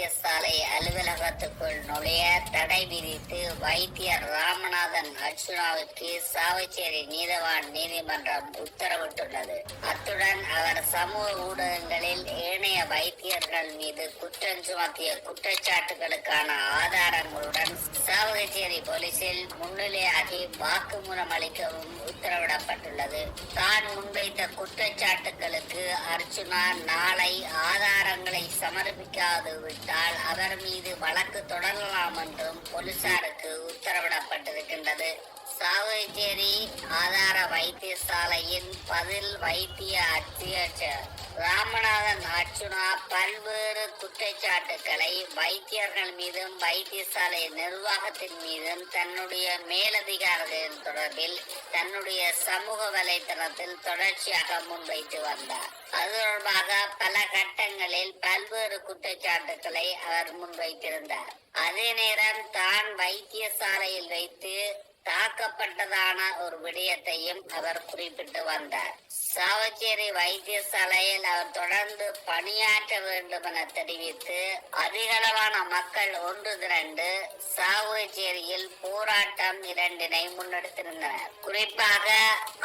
வைத்தியசாலை அலுவலகத்துக்குள் நுழைய தடை விதித்து வைத்தியர் ராமநாதன் அர்ச்சுனாவுக்கு சாவச்சேரி நீதவான் நீதிமன்றம் உத்தரவிட்டுள்ளது. அத்துடன் அவர் சமூக ஊடகங்களில் ஏனைய வைத்தியர்கள் மீது குற்றம் சுமத்திய குற்றச்சாட்டுகளுக்கான ஆதாரங்களுடன் சாவகச்சேரி போலீசில் முன்னிலையாகி வாக்குமூலம் அளிக்கவும் உத்தரவிடப்பட்டுள்ளது. தான் முன்வைத்த குற்றச்சாட்டுகளுக்கு அர்ச்சுனா நாளை ஆதாரங்களை சமர்ப்பிக்காது விட்டால் அவர் மீது வழக்கு தொடரலாம் என்றும் போலீசாருக்கு உத்தரவிடப்பட்டிருக்கின்றது. சாவகச்சேரி ஆதார வைத்தியசாலையின் பதில் வைத்திய அத்தியட்சர் ராமநாதன் அர்ச்சுனா பல்வேறு குற்றச்சாட்டுகளை வைத்தியர்கள் மீதும் வைத்தியசாலை நிர்வாகத்தின் மீதும் தன்னுடைய மேலதிகாரிகள் தொடர்பில் தன்னுடைய சமூக வலைத்தளத்தில் தொடர்ச்சியாக முன்வைத்து வந்தார். அது தொடர்பாக பல கட்டங்களில் பல்வேறு குற்றச்சாட்டுகளை அவர் முன்வைத்திருந்தார். அதே நேரம் தான் வைத்தியசாலையில் வைத்து தாக்கப்பட்டதான ஒரு விடயத்தையும் அவர் குறிப்பிட்டு வந்தார். சாவச்சேரி வைத்தியசாலையில் அவர் தொடர்ந்து பணியாற்ற வேண்டும் என தெரிவித்து அதிகளவான மக்கள் ஒன்று திரண்டு சாவச்சேரியில் போராட்டம் இரண்டினை முன்னெடுத்திருந்தனர். குறிப்பாக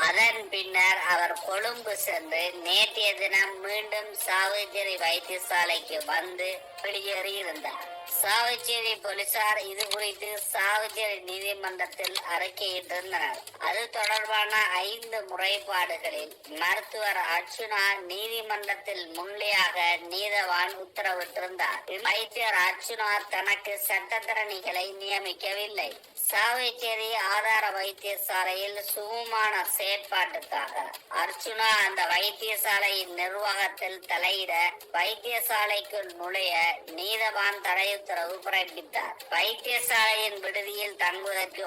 அதன் பின்னர் அவர் கொழும்பு சென்று நேற்றைய தினம் மீண்டும் சாவச்சேரி வைத்தியசாலைக்கு வந்து வெளியேறியிருந்தார். சாவச்சேரி போலீசார் இது குறித்து சாவச்சேரி நீதிமன்றத்தில் அறிக்கையிட்டிருந்தனர். அது தொடர்பான ஐந்து முறைப்பாடுகளில் மருத்துவர் அர்ச்சுனா நீதிமன்றத்தில் முன்னிலையாக நீதவான் உத்தரவிட்டிருந்தார். வைத்தியர் அர்ச்சுனா தனக்கு சட்டத்தரணிகளை நியமிக்கவில்லை. சாவைச்சேரி ஆதார வைத்தியசாலையில் சுகமான செயற்பாட்டுக்காக அர்ச்சுனா அந்த வைத்தியசாலையின் நிர்வாகத்தில் தலையிட வைத்தியசாலைக்குள் நுழைய நீதவான் தடை உத்தரவு பிறப்பித்தார். வைத்தியசாலையின் விடுதியில் தங்குவதற்கு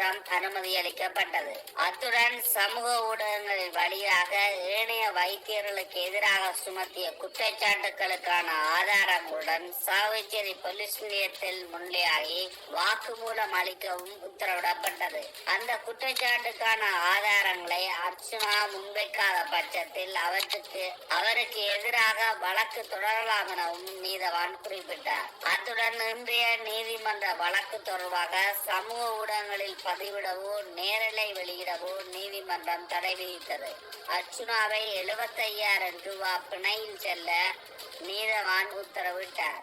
மாத்திரம் அனுமதி அளிக்கப்பட்டது. அத்துடன் சமூக ஊடகங்களின் வழியாக ஏனைய வைத்தியர்களுக்கு எதிராக சுமத்திய குற்றச்சாட்டுகளுக்கான ஆதாரங்களுடன் சாவச்சேரி போலீஸ் நிலையத்தில் முன்னிலையாகி வாக்குமூலம் அளிக்கவும் உத்தரவிடப்பட்டது. அந்த குற்றச்சாட்டுக்கான ஆதாரங்களை அர்ச்சுனா முன்வைக்காத பட்சத்தில் அவற்றுக்கு அவருக்கு எதிராக வழக்கு தொடரலாம் எனவும் நீதவான் குறிப்பிட்டார். அத்துடன் இன்றைய நீதிமன்ற வழக்கு தொடர்பாக சமூக ஊடகங்களில் பதிவிடவோ நேரலை வெளியிடவோ நீதிமன்றம் தடை விதித்தது அர்ச்சுனாவை எழுபத்தையாயிரம் ரூபாய் பிணையில் செல்ல நீதவான் உத்தரவிட்டார்.